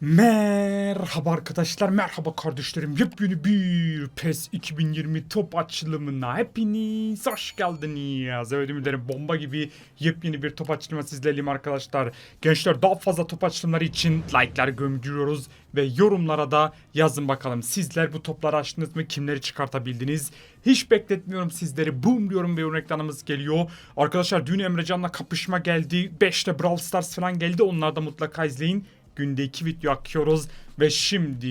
Merhaba arkadaşlar, merhaba kardeşlerim. Yepyeni bir PES 2020 top açılımına hepiniz hoş geldiniz. Evet ederim bomba gibi yepyeni bir top açılımı sizlerleyim arkadaşlar. Gençler daha fazla top açılımları için like'lar gömdürüyoruz ve yorumlara da yazın bakalım. Sizler bu topları açtınız mı? Kimleri çıkartabildiniz? Hiç bekletmiyorum sizleri. Boom diyorum ve yorum ekranımız geliyor. Arkadaşlar dün Emrecan'la kapışma geldi. 5'te Brawl Stars falan geldi. Onları da mutlaka izleyin. Günde iki video akıyoruz ve şimdi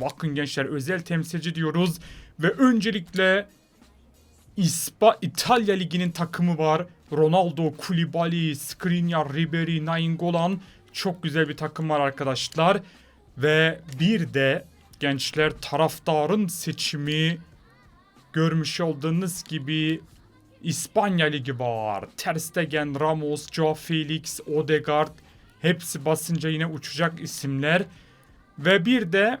bakın gençler özel temsilci diyoruz ve öncelikle İspa İtalya Ligi'nin takımı var. Ronaldo, Koulibaly, Skriniar, Ribery, Nainggolan çok güzel bir takım var arkadaşlar. Ve bir de gençler taraftarın seçimi görmüş olduğunuz gibi İspanya Ligi var. Ter Stegen, Ramos, Joao Felix, Odegaard hepsi basınca yine uçacak isimler. Ve bir de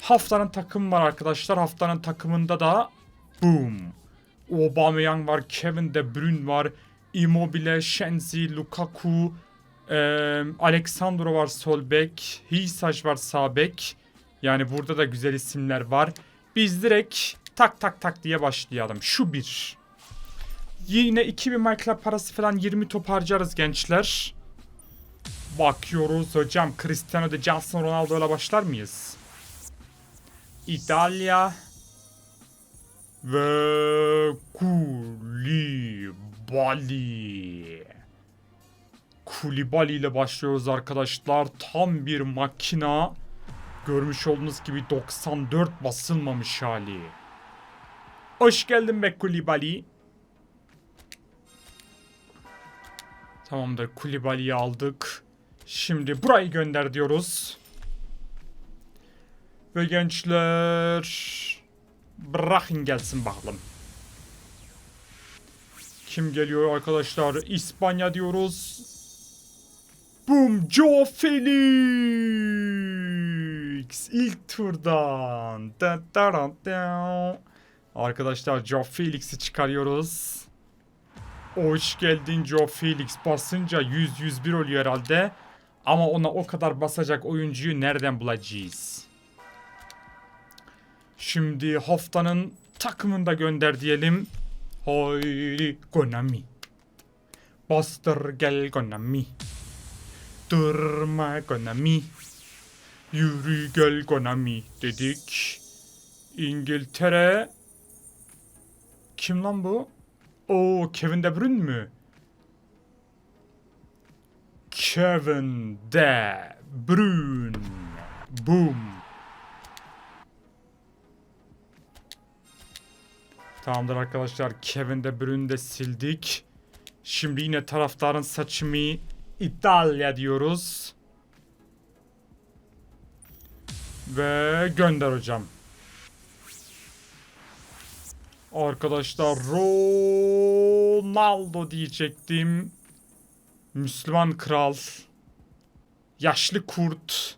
haftanın takımı var arkadaşlar. Haftanın takımında da boom. Aubameyang var, Kevin De Bruyne var, Immobile, Shenzi, Lukaku, eee Alexandro var sol bek, Hisaş var sağ bek. Yani burada da güzel isimler var. Biz direkt tak tak tak diye başlayalım. Şu bir. Yine 2000 MyClub parası falan 20 top harcarız gençler. Bakıyoruz hocam Cristiano de Johnson Ronaldo ile başlar mıyız? İtalya ve Koulibaly. Koulibaly ile başlıyoruz arkadaşlar. Tam bir makina. Görmüş olduğunuz gibi 94 basılmamış hali. Hoş geldin be Koulibaly. Tamamdır Koulibaly'yi aldık. Şimdi burayı gönder diyoruz. Ve gençler bırakın gelsin bakalım. Kim geliyor arkadaşlar? İspanya diyoruz. Boom Joe Felix ilk turdan. Da, da, da, da. Arkadaşlar Joe Felix'i çıkarıyoruz. Hoş geldin Joe Felix basınca 100-101 oluyor herhalde. Ama ona o kadar basacak oyuncuyu nereden bulacağız? Şimdi haftanın takımında gönder diyelim. Haydi Konami. Bastır gel Konami. Durma Konami. Yürü gel Konami dedik. İngiltere. Kim lan bu? Oo Kevin De Bruyne mü? Kevin De Bruyne. Boom. Tamamdır arkadaşlar. Kevin De Bruyne'ü de sildik. Şimdi yine taraftarın saçımı İtalya diyoruz. Ve gönder hocam. Arkadaşlar Ronaldo diyecektim. Müslüman kral. Yaşlı kurt.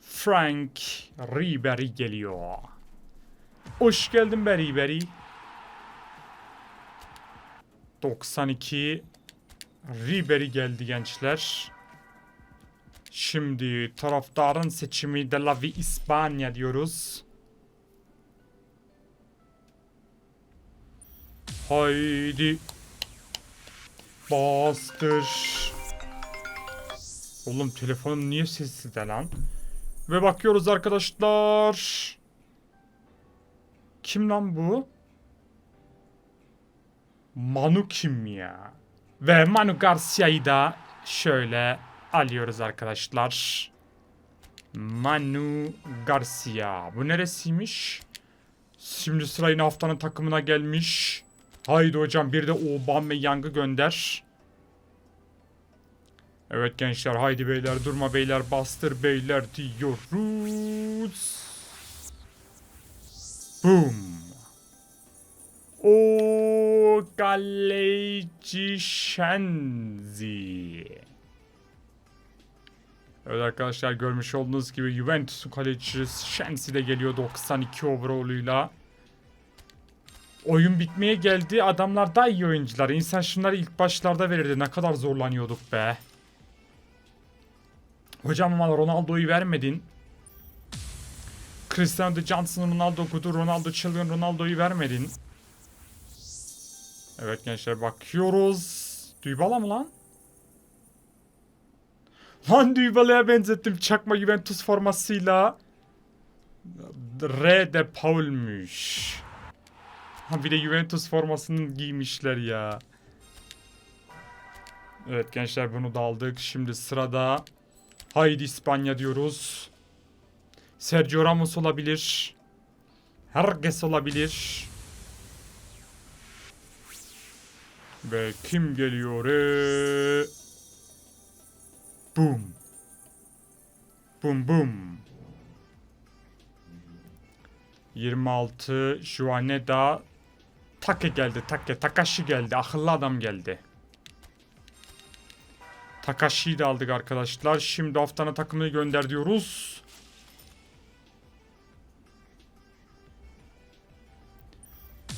Frank Ribery geliyor. Hoş geldin be Ribery. 92 Ribery geldi gençler. Şimdi taraftarın seçimi de la Vi İspanya diyoruz. Haydi. Bastır. Oğlum telefonum niye sessiz de lan? Ve bakıyoruz arkadaşlar. Kim lan bu? Manu kim ya? Ve Manu Garcia'yı da şöyle alıyoruz arkadaşlar. Manu Garcia. Bu neresiymiş? Şimdi sıra yine haftanın takımına gelmiş. Haydi hocam bir de Aubameyang'ı gönder. Evet gençler haydi beyler durma beyler bastır beyler diyoruz. Boom. O kaleci Şenzi. Evet arkadaşlar görmüş olduğunuz gibi Juventus'un kalecisi Şenzi de geliyor 92 overall'uyla. Oyun bitmeye geldi. Adamlar daha iyi oyuncular. İnsan şunları ilk başlarda verirdi. Ne kadar zorlanıyorduk be. Hocam ama Ronaldo'yu vermedin. Cristiano Johnson Ronaldo kudu Ronaldo çılgın Ronaldo'yu vermedin. Evet gençler bakıyoruz. Dybala mı lan? Lan Dybala'ya benzettim çakma Juventus formasıyla. R de Paul'müş. Ha bir de Juventus formasını giymişler ya. Evet gençler bunu da aldık. Şimdi sırada Haydi İspanya diyoruz. Sergio Ramos olabilir. Herkes olabilir. Ve kim geliyor? Ee? Boom. Boom boom. 26 Juaneda Take geldi. Take. Takashi geldi. Akıllı adam geldi. Takashi'yi de aldık arkadaşlar. Şimdi haftanın takımını gönder diyoruz.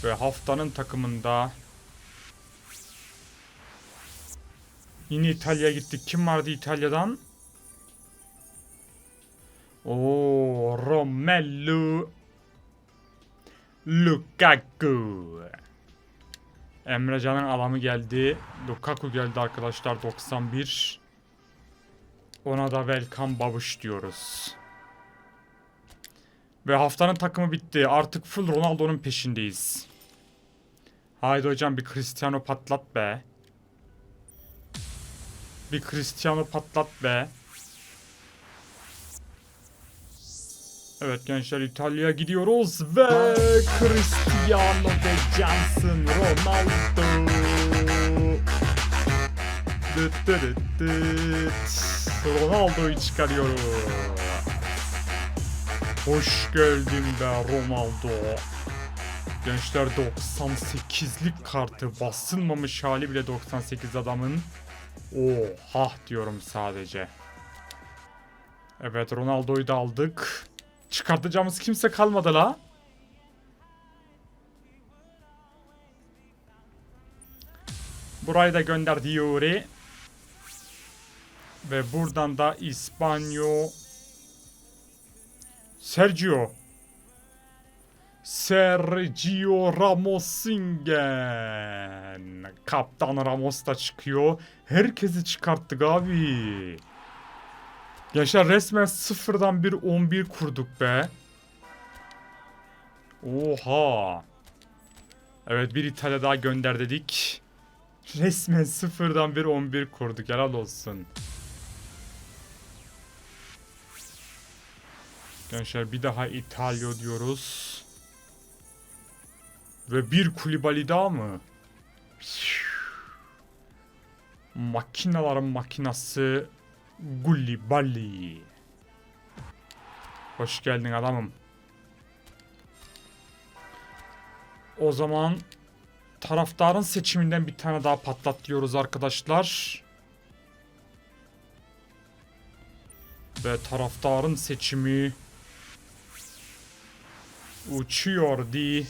Ve haftanın takımında Yine İtalya'ya gittik. Kim vardı İtalya'dan? Oo, Romelu Lukaku. Emrecan'ın adamı geldi. Lukaku geldi arkadaşlar 91. Ona da welcome babuş diyoruz. Ve haftanın takımı bitti. Artık full Ronaldo'nun peşindeyiz. Haydi hocam bir Cristiano patlat be. Bir Cristiano patlat be. Evet gençler İtalya'ya gidiyoruz ve Cristiano ve Johnson Ronaldo. Dıt dıt. Ronaldo'yu çıkarıyoruz. Hoş geldin be Ronaldo. Gençler 98'lik kartı basılmamış hali bile 98 adamın. Oha diyorum sadece. Evet Ronaldo'yu da aldık. Çıkartacağımız kimse kalmadı la. Burayı da gönder Diori. Ve buradan da İspanyo. Sergio. Sergio Ramosingen. Kaptan Ramos da çıkıyor. Herkesi çıkarttık abi. Gençler resmen sıfırdan bir 11 kurduk be. Oha. Evet bir İtalya daha gönder dedik. Resmen sıfırdan bir 11 kurduk. Helal olsun. Gençler bir daha İtalya diyoruz. Ve bir Kulibali daha mı? Makinaların makinası Gulibali. Hoş geldin adamım. O zaman taraftarın seçiminden bir tane daha patlatıyoruz arkadaşlar. Ve taraftarın seçimi uçuyor di.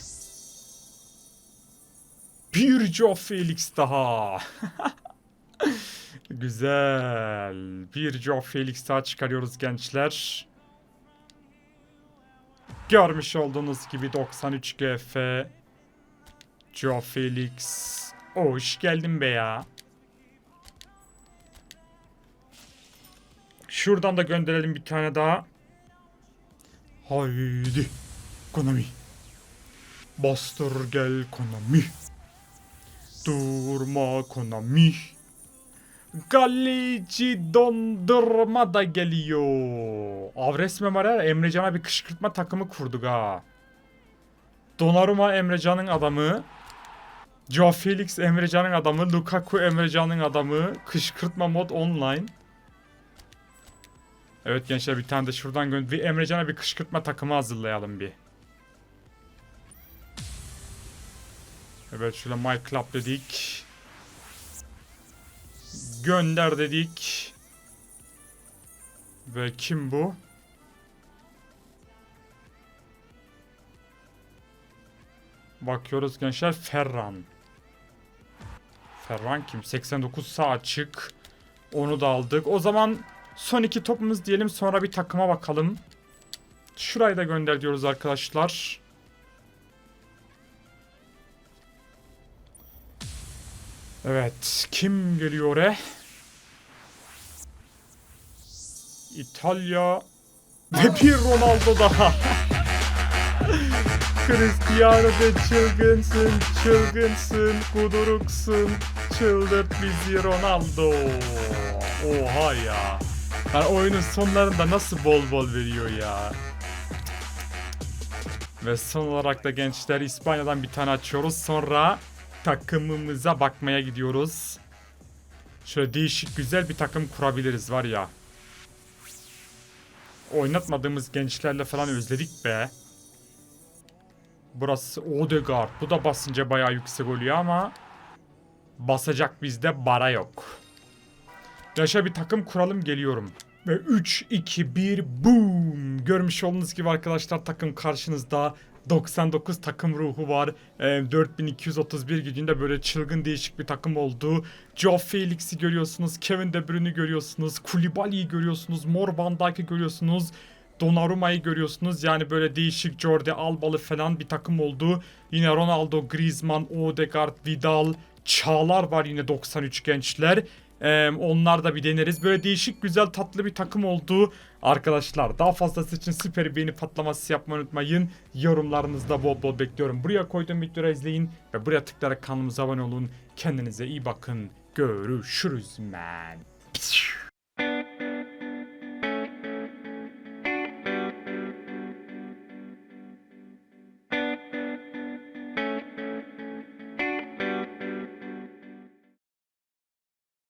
Bir Joe Felix daha. Güzel. Bir Joe Felix daha çıkarıyoruz gençler. Görmüş olduğunuz gibi 93 GF. Joe Felix. Hoş geldin be ya. Şuradan da gönderelim bir tane daha. Haydi. Konami. Bastır gel Konami. Durma Konami. Kaleci dondurma da geliyor. Av resmen var ya Emrecan'a bir kışkırtma takımı kurduk ha. Donnarumma Emrecan'ın adamı. Joe Felix Emrecan'ın adamı. Lukaku Emrecan'ın adamı. Kışkırtma mod online. Evet gençler bir tane de şuradan gö- bir Emrecan'a bir kışkırtma takımı hazırlayalım bir. Evet şöyle My Club dedik. Gönder dedik. Ve kim bu? Bakıyoruz gençler Ferran. Ferran kim? 89 sağ açık. Onu da aldık. O zaman Son iki topumuz diyelim sonra bir takıma bakalım. Şurayı da gönder diyoruz arkadaşlar. Evet. Kim geliyor e? İtalya ve bir Ronaldo daha. Cristiano de çılgınsın, çılgınsın, kuduruksun, çıldırt bizi Ronaldo. Oha ya. Yani oyunun sonlarında nasıl bol bol veriyor ya. Ve son olarak da gençler İspanya'dan bir tane açıyoruz. Sonra takımımıza bakmaya gidiyoruz. Şöyle değişik güzel bir takım kurabiliriz var ya. Oynatmadığımız gençlerle falan özledik be. Burası Odegaard. Bu da basınca bayağı yüksek oluyor ama basacak bizde bara yok. Yaşa bir takım kuralım geliyorum. Ve 3, 2, 1, boom. Görmüş olduğunuz gibi arkadaşlar takım karşınızda. 99 takım ruhu var. Ee, 4231 gücünde böyle çılgın değişik bir takım oldu. Joe Felix'i görüyorsunuz. Kevin De Bruyne'i görüyorsunuz. Koulibaly'yi görüyorsunuz. Mor Van Dijk'ı görüyorsunuz. Donnarumma'yı görüyorsunuz. Yani böyle değişik Jordi Alba'lı falan bir takım oldu. Yine Ronaldo, Griezmann, Odegaard, Vidal, Çağlar var yine 93 gençler. Ee, onlar da bir deneriz. Böyle değişik güzel tatlı bir takım oldu. Arkadaşlar daha fazlası için süper beğeni patlaması yapmayı unutmayın. Yorumlarınızda bol bol bekliyorum. Buraya koyduğum videoları izleyin ve buraya tıklayarak kanalımıza abone olun. Kendinize iyi bakın. Görüşürüz man.